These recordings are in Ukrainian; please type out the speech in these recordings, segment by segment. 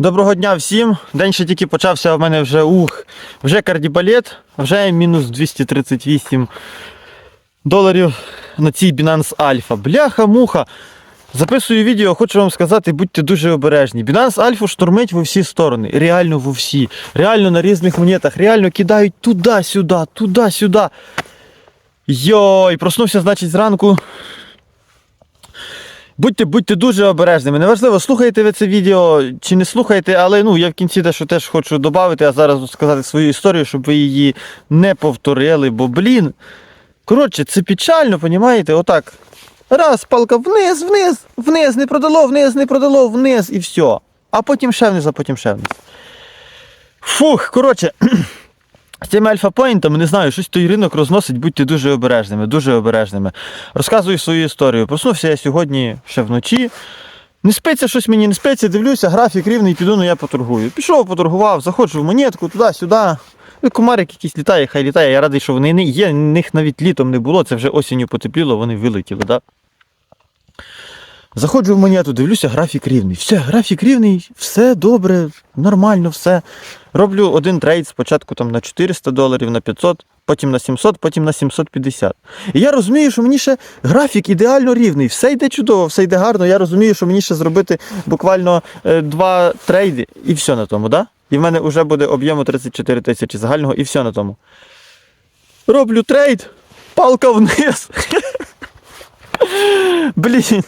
Доброго дня всім. День ще тільки почався, в мене вже ух, вже кардібалет, вже мінус 238 доларів на цій Binance Alpha. Бляха-муха. Записую відео, хочу вам сказати, будьте дуже обережні. Binance Alpha штурмить в усі сторони. Реально в усі. Реально на різних монетах. Реально кидають туди-сюди, туди-сюди. Йой, проснувся, значить, зранку. Будьте, будьте дуже обережними. Неважливо, слухаєте ви це відео чи не слухаєте, але ну, я в кінці дещо теж хочу додати, а зараз сказати свою історію, щоб ви її не повторили, бо, блін. Коротше, це печально, понімаєте? Отак. Раз, палка вниз, вниз, вниз, не продало, вниз, не продало, вниз і все. А потім ще вниз, а потім ще вниз. Фух, коротше. З цими альфа-поінтами, не знаю, щось той ринок розносить, будьте дуже обережними, дуже обережними. Розказую свою історію. Проснувся я сьогодні ще вночі. Не спиться щось мені, не спиться, дивлюся, графік рівний, піду, ну я поторгую. Пішов, поторгував, заходжу в монетку, туди-сюди. Ну, Комарик якийсь літає, хай літає. Я радий, що вони не є, них навіть літом не було, це вже осінню потепліло, вони вилетіли. Да? Заходжу в монету, дивлюся, графік рівний. Все, графік рівний, все добре, нормально, все. Роблю один трейд спочатку там на 400 доларів, на 500, потім на 700, потім на 750. І я розумію, що мені ще графік ідеально рівний, все йде чудово, все йде гарно. Я розумію, що мені ще зробити буквально е, два трейди і все на тому, да? І в мене вже буде об'єму 34 тисячі загального і все на тому. Роблю трейд, палка вниз. Блін.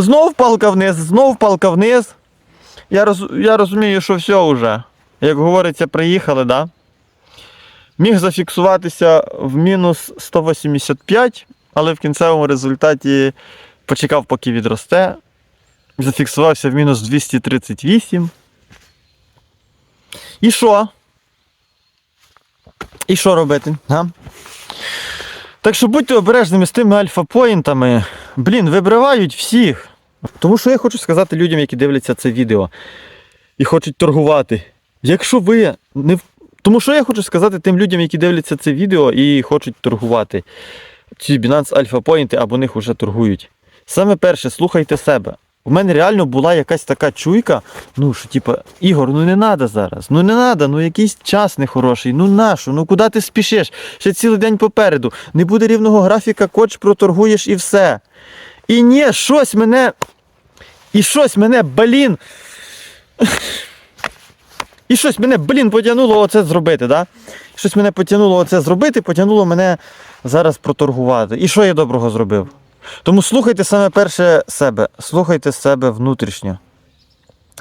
Знов палка вниз, знов палка вниз. Я, роз, я розумію, що все вже. Як говориться, приїхали, да? Міг зафіксуватися в мінус 185, але в кінцевому результаті почекав, поки відросте. Зафіксувався в мінус 238. І що? І що робити? А? Так що будьте обережними з тими альфа-поінтами. Блін, вибривають всіх. Тому що я хочу сказати людям, які дивляться це відео і хочуть торгувати. Якщо ви не Тому що я хочу сказати тим людям, які дивляться це відео і хочуть торгувати. Ці Binance Alpha Point або них вже торгують. Саме перше, слухайте себе. У мене реально була якась така чуйка, ну що, типа, Ігор, ну не треба зараз, ну не треба, ну якийсь час нехороший, ну нащо, ну куди ти спішиш? Ще цілий день попереду. Не буде рівного графіка, коч проторгуєш і все. І ні, щось мене. І щось мене, блін. І щось мене, блін, потягнуло оце зробити, да? Щось мене потягнуло оце зробити, потягнуло мене зараз проторгувати. І що я доброго зробив? Тому слухайте саме перше себе, слухайте себе внутрішньо.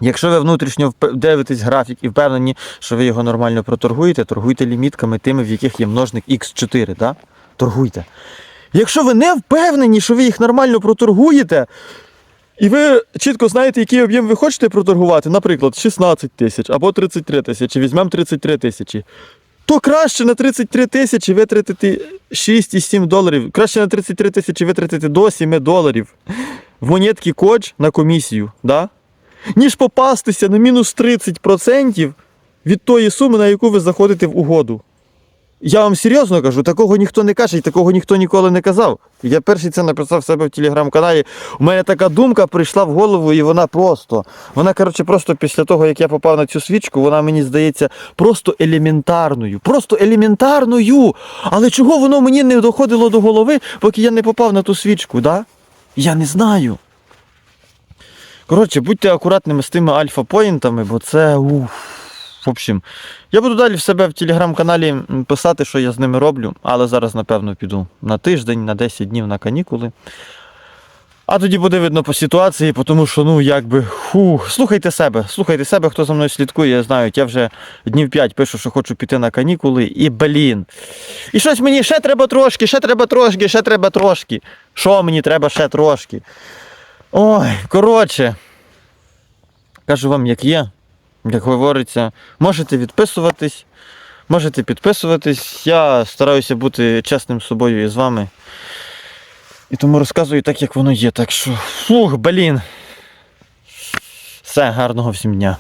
Якщо ви внутрішньо дивитесь графік і впевнені, що ви його нормально проторгуєте, торгуйте лімітками тими, в яких є множник X4, да? торгуйте. Якщо ви не впевнені, що ви їх нормально проторгуєте, і ви чітко знаєте, який об'єм ви хочете проторгувати, наприклад, 16 тисяч або 33 тисячі, візьмемо 33 тисячі, то краще на 33 тисячі витратити 6,7 доларів, краще на 33 тисячі витратити до 7 доларів в монетки коч на комісію, да? ніж попастися на мінус 30% від тої суми, на яку ви заходите в угоду. Я вам серйозно кажу, такого ніхто не каже і такого ніхто ніколи не казав. Я перший це написав в себе в телеграм-каналі. У мене така думка прийшла в голову, і вона просто. Вона, коротше, просто після того, як я попав на цю свічку, вона мені здається просто елементарною. Просто елементарною. Але чого воно мені не доходило до голови, поки я не попав на ту свічку, да? Я не знаю. Коротше, будьте акуратними з тими альфа-поінтами, бо це. Уф. В общем, я буду далі в себе в телеграм-каналі писати, що я з ними роблю, але зараз, напевно, піду на тиждень, на 10 днів на канікули. А тоді буде видно по ситуації, тому що, ну, якби, фух, слухайте себе, слухайте себе, хто за мною слідкує, знають, я вже днів 5 пишу, що хочу піти на канікули, і блін. І щось мені ще треба трошки, ще треба трошки, ще треба трошки. Що мені треба ще трошки? Ой, коротше. Кажу вам, як є, як говориться, можете відписуватись, можете підписуватись. Я стараюся бути чесним з собою і з вами. І тому розказую так, як воно є. Так що, фух, блін. Все, гарного всім дня.